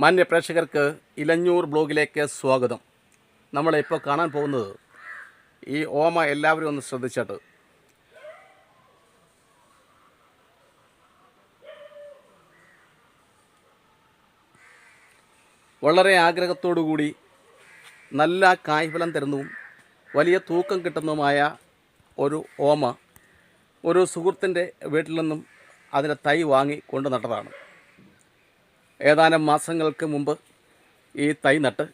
മാന്യ പ്രേക്ഷകർക്ക് ഇലഞ്ഞൂർ ബ്ലോഗിലേക്ക് സ്വാഗതം. നമ്മളിപ്പോൾ കാണാൻ പോകുന്നത് ഈ ഓമ എല്ലാവരും ഒന്ന് ശ്രദ്ധിച്ചിട്ട്. വളരെ കൂടി നല്ല കായ്ഫലം തരുന്നതും വലിയ തൂക്കം കിട്ടുന്നതുമായ ഒരു ഓമ ഒരു സുഹൃത്തിന്റെ വീട്ടിൽ നിന്നും അതിന്റെ തൈ വാങ്ങി കൊണ്ടു നട്ടതാണ് ഏതാനും മാസങ്ങൾക്ക് മുമ്പ് ഈ തൈ നട്ട്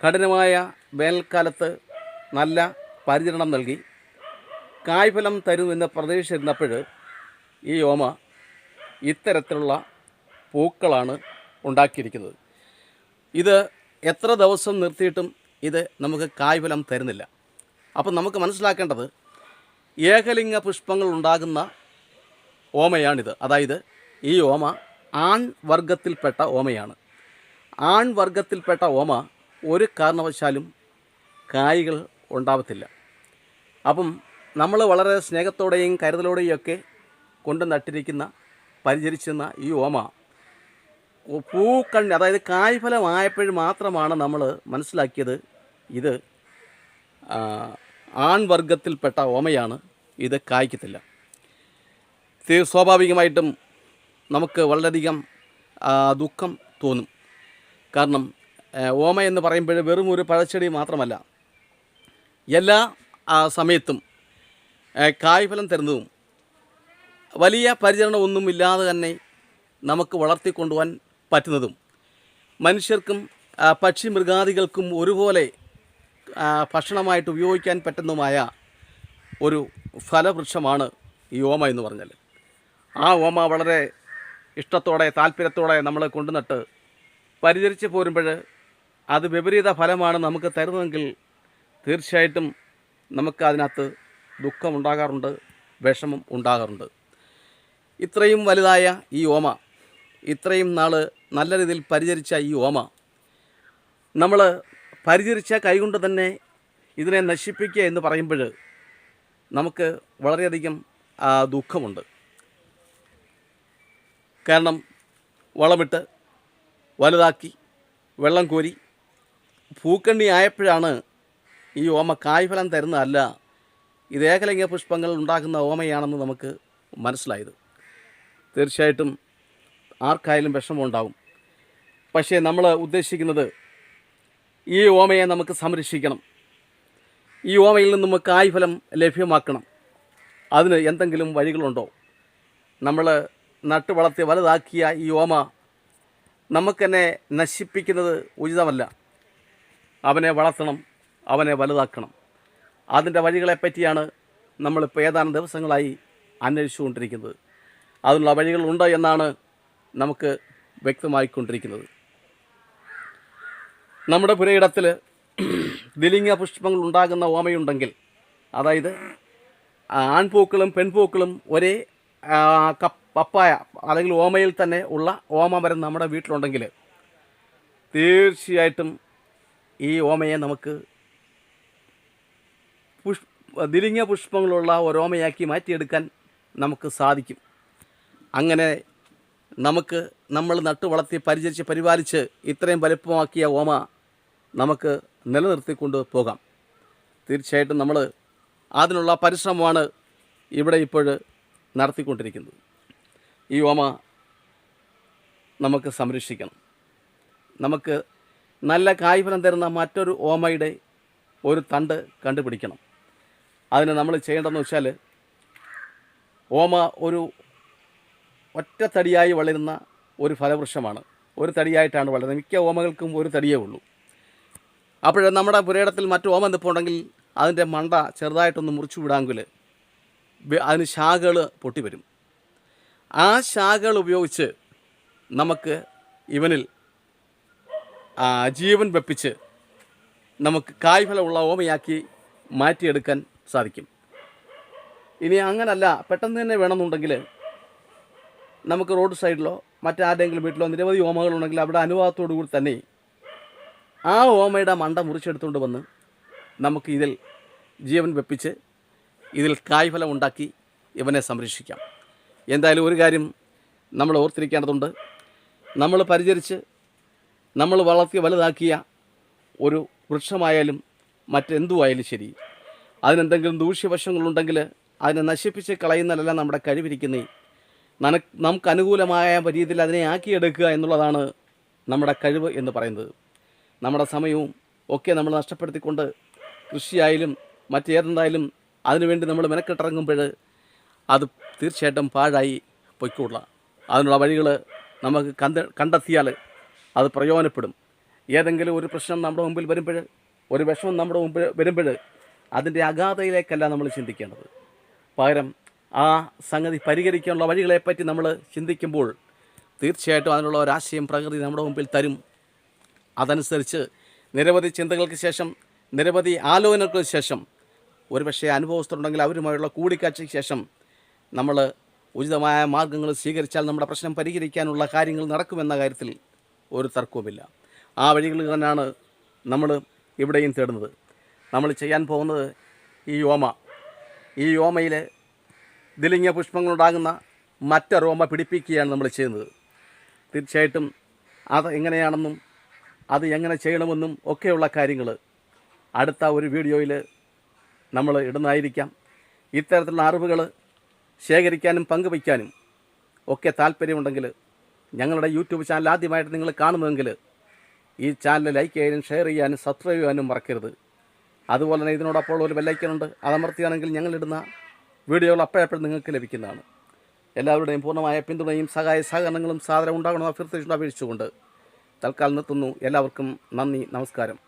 കഠിനമായ വേനൽക്കാലത്ത് നല്ല പരിചരണം നൽകി. കായ്ഫലം തരുമെന്ന് പ്രതീക്ഷിച്ചിരുന്നപ്പോൾ ഈ ഓമ ഇത്തരത്തിലുള്ള പൂക്കളാണ് ഉണ്ടാക്കിയിരിക്കുന്നത്. ഇത് എത്ര ദിവസം നിർത്തിയിട്ടും ഇത് നമുക്ക് കായ്ഫലം തരുന്നില്ല. അപ്പം നമുക്ക് മനസ്സിലാക്കേണ്ടത് ഏകലിംഗ പുഷ്പങ്ങൾ ഉണ്ടാകുന്ന ഓമയാണിത് അതായത് ഈ ഓമ ആൺ വർഗത്തിൽപ്പെട്ട ഓമയാണ്. ആൺ വർഗത്തിൽപ്പെട്ട ഓമ ഒരു കാരണവശാലും കായ്കൾ ഉണ്ടാവത്തില്ല. അപ്പം നമ്മൾ വളരെ സ്നേഹത്തോടെയും കരുതലോടെയും ഒക്കെ കൊണ്ട് നട്ടിരിക്കുന്ന പരിചരിച്ചിരുന്ന ഈ ഓമ പൂക്കണ്ണി അതായത് കായ്ഫലമായപ്പോഴും മാത്രമാണ് നമ്മൾ മനസ്സിലാക്കിയത് ഇത് ആൺവർഗത്തിൽപ്പെട്ട ഓമയാണ്. ഇത് കായ്ക്കത്തില്ല. സ്വാഭാവികമായിട്ടും നമുക്ക് വളരെയധികം ദുഃഖം തോന്നും. കാരണം ഓമ എന്ന് പറയുമ്പോൾ വെറും ഒരു പഴച്ചെടി മാത്രമല്ല. എല്ലാ സമയത്തും കായ്ഫലം തരുന്നതും വലിയ പരിചരണമൊന്നും ഇല്ലാതെ തന്നെ നമുക്ക് വളർത്തിക്കൊണ്ടുപോകാൻ പറ്റുന്നതും മനുഷ്യർക്കും പക്ഷി മൃഗാദികൾക്കും ഒരുപോലെ ഭക്ഷണമായിട്ട് ഉപയോഗിക്കാൻ പറ്റുന്നതുമായ ഒരു ഫലവൃക്ഷമാണ് ഈ ഓമ എന്ന് പറഞ്ഞാൽ. ആ ഓമ വളരെ ഇഷ്ടത്തോടെ താല്പര്യത്തോടെ നമ്മൾ കൊണ്ടുനട്ട് പരിചരിച്ച് പോരുമ്പോൾ അത് വിപരീത ഫലമാണ് നമുക്ക് തരുന്നതെങ്കിൽ തീർച്ചയായിട്ടും നമുക്ക് അതിനകത്ത് ദുഃഖമുണ്ടാകാറുണ്ട് വിഷമം ഉണ്ടാകാറുണ്ട്. ഇത്രയും വലുതായ ഈ ഓമ ഇത്രയും നാൾ നല്ല രീതിയിൽ പരിചരിച്ച ഈ ഓമ നമ്മൾ പരിചരിച്ച കൈകൊണ്ട് തന്നെ ഇതിനെ നശിപ്പിക്കുക എന്ന് പറയുമ്പോൾ നമുക്ക് വളരെയധികം ദുഃഖമുണ്ട്. കാരണം വളമിട്ട് വലുതാക്കി വെള്ളം കോരി പൂക്കണ്ണി ആയപ്പോഴാണ് ഈ ഓമ കായ്ഫലം തരുന്നതല്ല. ഇത് ഏകലിംഗ പുഷ്പങ്ങൾ ഉണ്ടാക്കുന്ന ഓമയാണെന്ന് നമുക്ക് മനസ്സിലായത്. തീർച്ചയായിട്ടും ആർക്കായാലും വിഷമമുണ്ടാവും. പക്ഷേ നമ്മൾ ഉദ്ദേശിക്കുന്നത് ഈ ഓമയെ നമുക്ക് സംരക്ഷിക്കണം. ഈ ഓമയിൽ നിന്ന് നമുക്ക് കായ്ഫലം ലഭ്യമാക്കണം. അതിന് എന്തെങ്കിലും വഴികളുണ്ടോ? നമ്മൾ നട്ട് വളർത്തി വലുതാക്കിയ ഈ ഓമ നമുക്കെന്നെ നശിപ്പിക്കുന്നത് ഉചിതമല്ല. അവനെ വളർത്തണം അവനെ വലുതാക്കണം. അതിന്റെ വഴികളെപ്പറ്റിയാണ് നമ്മളിപ്പോൾ ഏതാനും ദിവസങ്ങളായി അന്വേഷിച്ചുകൊണ്ടിരിക്കുന്നത്. അതിനുള്ള വഴികളുണ്ട് എന്നാണ് നമുക്ക് വ്യക്തമായിക്കൊണ്ടിരിക്കുന്നത്. നമ്മുടെ പുരയിടത്തിൽ ദിലിംഗ പുഷ്പങ്ങൾ ഉണ്ടാകുന്ന ഓമയുണ്ടെങ്കിൽ അതായത് ആൺപൂക്കളും പെൺപൂക്കളും ഒരേ കപ്പ് പപ്പായ അല്ലെങ്കിൽ ഓമയിൽ തന്നെ ഉള്ള ഓമ മരം നമ്മുടെ വീട്ടിലുണ്ടെങ്കിൽ തീർച്ചയായിട്ടും ഈ ഓമയെ നമുക്ക് പുഷ് ദിലിംഗ പുഷ്പങ്ങളുള്ള ഒരോമയാക്കി മാറ്റിയെടുക്കാൻ നമുക്ക് സാധിക്കും. അങ്ങനെ നമുക്ക് നമ്മൾ നട്ടു വളർത്തി പരിചരിച്ച് പരിപാലിച്ച് ഇത്രയും വലുപ്പമാക്കിയ ഓമ നമുക്ക് നിലനിർത്തിക്കൊണ്ട് പോകാം. തീർച്ചയായിട്ടും നമ്മൾ അതിനുള്ള പരിശ്രമമാണ് ഇവിടെ ഇപ്പോൾ നടത്തിക്കൊണ്ടിരിക്കുന്നത്. ഈ ഓമ നമുക്ക് സംരക്ഷിക്കണം. നമുക്ക് നല്ല കായ്ഫലം തരുന്ന മറ്റൊരു ഓമയുടെ ഒരു തണ്ട് കണ്ടുപിടിക്കണം. അതിന് നമ്മൾ ചെയ്യേണ്ടതെന്ന് വെച്ചാൽ ഓമ ഒരു ഒറ്റത്തടിയായി വളരുന്ന ഒരു ഫലവൃക്ഷമാണ്. ഒരു തടിയായിട്ടാണ് വളരുന്നത്. മിക്ക ഓമകൾക്കും ഒരു തടിയേ ഉള്ളൂ. അപ്പോൾ നമ്മുടെ പുരയിടത്തിൽ മറ്റു ഓമ നിൽപ്പുണ്ടെങ്കിൽ അതിന്റെ മണ്ട ചെറുതായിട്ടൊന്ന് മുറിച്ചു വിടാമെങ്കിൽ അതിന് ശാഖകൾ പൊട്ടി വരും ആ ശാഖകൾ ഉപയോഗിച്ച് നമുക്ക് ഇവനിൽ ജീവൻ വെപ്പിച്ച് നമുക്ക് കായ്ഫലമുള്ള ഓമയാക്കി മാറ്റിയെടുക്കാൻ സാധിക്കും. ഇനി അങ്ങനല്ല പെട്ടെന്ന് തന്നെ വേണമെന്നുണ്ടെങ്കിൽ നമുക്ക് റോഡ് സൈഡിലോ മറ്റാരുടെയെങ്കിലും വീട്ടിലോ നിരവധി ഓമകളുണ്ടെങ്കിൽ അവിടെ അനുവാദത്തോടു കൂടി തന്നെ ആ ഓമയുടെ മണ്ട മുറിച്ചെടുത്തുകൊണ്ട് വന്ന് നമുക്ക് ഇതിൽ ജീവൻ വെപ്പിച്ച് ഇതിൽ കായ്ഫലം ഉണ്ടാക്കി ഇവനെ സംരക്ഷിക്കാം. എന്തായാലും ഒരു കാര്യം നമ്മൾ ഓർത്തിരിക്കേണ്ടതുണ്ട്. നമ്മൾ പരിചരിച്ച് നമ്മൾ വളർത്തി വലുതാക്കിയ ഒരു വൃക്ഷമായാലും മറ്റെന്തുമായാലും ശരി. അതിനെന്തെങ്കിലും ദൂഷ്യവശങ്ങളുണ്ടെങ്കിൽ അതിനെ നശിപ്പിച്ച് കളയുന്നതല്ല നമ്മുടെ കഴിവിരിക്കുന്നേ. നനക്ക് നമുക്ക് അനുകൂലമായ രീതിയിൽ അതിനെ ആക്കിയെടുക്കുക എന്നുള്ളതാണ് നമ്മുടെ കഴിവ് എന്ന് പറയുന്നത്. നമ്മുടെ സമയവും ഒക്കെ നമ്മൾ നഷ്ടപ്പെടുത്തിക്കൊണ്ട് കൃഷിയായാലും മറ്റേതെന്തായാലും അതിനുവേണ്ടി നമ്മൾ മെനക്കെട്ടിറങ്ങുമ്പോൾ അത് തീർച്ചയായിട്ടും പാഴായി പൊയ്ക്കൂടുക അതിനുള്ള വഴികൾ നമുക്ക് കണ്ട കണ്ടെത്തിയാൽ അത് പ്രയോജനപ്പെടും. ഏതെങ്കിലും ഒരു പ്രശ്നം നമ്മുടെ മുമ്പിൽ വരുമ്പോൾ ഒരു വിഷമം നമ്മുടെ മുമ്പിൽ വരുമ്പോൾ അതിന്റെ അഗാധയിലേക്കല്ല നമ്മൾ ചിന്തിക്കേണ്ടത്. പകരം ആ സംഗതി പരിഹരിക്കാനുള്ള വഴികളെപ്പറ്റി നമ്മൾ ചിന്തിക്കുമ്പോൾ തീർച്ചയായിട്ടും അതിനുള്ള ഒരാശയം പ്രകൃതി നമ്മുടെ മുമ്പിൽ തരും. അതനുസരിച്ച് നിരവധി ചിന്തകൾക്ക് ശേഷം നിരവധി ആലോചനകൾക്ക് ശേഷം ഒരുപക്ഷെ അനുഭവസ്ഥരുണ്ടെങ്കിൽ അവരുമായുള്ള കൂടിക്കാഴ്ചയ്ക്ക് ശേഷം നമ്മൾ ഉചിതമായ മാർഗങ്ങൾ സ്വീകരിച്ചാൽ നമ്മുടെ പ്രശ്നം പരിഹരിക്കാനുള്ള കാര്യങ്ങൾ നടക്കുമെന്ന കാര്യത്തിൽ ഒരു തർക്കവുമില്ല. ആ വഴികളിൽ തന്നെയാണ് നമ്മൾ ഇവിടെയും തേടുന്നത്. നമ്മൾ ചെയ്യാൻ പോകുന്നത് ഈ യോമ. ഈ യോമയിൽ ദിലിംഗ പുഷ്പങ്ങളുണ്ടാകുന്ന മറ്റൊരോമ പിടിപ്പിക്കുകയാണ് നമ്മൾ ചെയ്യുന്നത്. തീർച്ചയായിട്ടും അത് എങ്ങനെയാണെന്നും അത് എങ്ങനെ ചെയ്യണമെന്നും ഒക്കെയുള്ള കാര്യങ്ങൾ അടുത്ത ഒരു വീഡിയോയിൽ നമ്മൾ ഇടുന്നതായിരിക്കാം. ഇത്തരത്തിലുള്ള അറിവുകൾ ശേഖരിക്കാനും പങ്കുവയ്ക്കാനും ഒക്കെ താല്പര്യമുണ്ടെങ്കിൽ ഞങ്ങളുടെ യൂട്യൂബ് ചാനൽ ആദ്യമായിട്ട് നിങ്ങൾ കാണുന്നതെങ്കിൽ ഈ ചാനൽ ലൈക്ക് ചെയ്യാനും ഷെയർ ചെയ്യാനും സബ്സ്ക്രൈബ് ചെയ്യാനും മറക്കരുത്. അതുപോലെ തന്നെ ഇതിനോടൊപ്പം ഒരു ബെല്ലൈക്കനുണ്ട്. അതമർത്തിയാണെങ്കിൽ ഞങ്ങളിടുന്ന വീഡിയോകൾ അപ്പോഴപ്പോഴും നിങ്ങൾക്ക് ലഭിക്കുന്നതാണ്. എല്ലാവരുടെയും പൂർണമായ പിന്തുണയും സഹായ സഹകരണങ്ങളും സാധനം ഉണ്ടാകണമെന്ന് അഭ്യർത്ഥിച്ചുകൊണ്ട് അപേക്ഷിച്ചുകൊണ്ട് തൽക്കാലം നിർത്തുന്നു. എല്ലാവർക്കും നന്ദി നമസ്കാരം.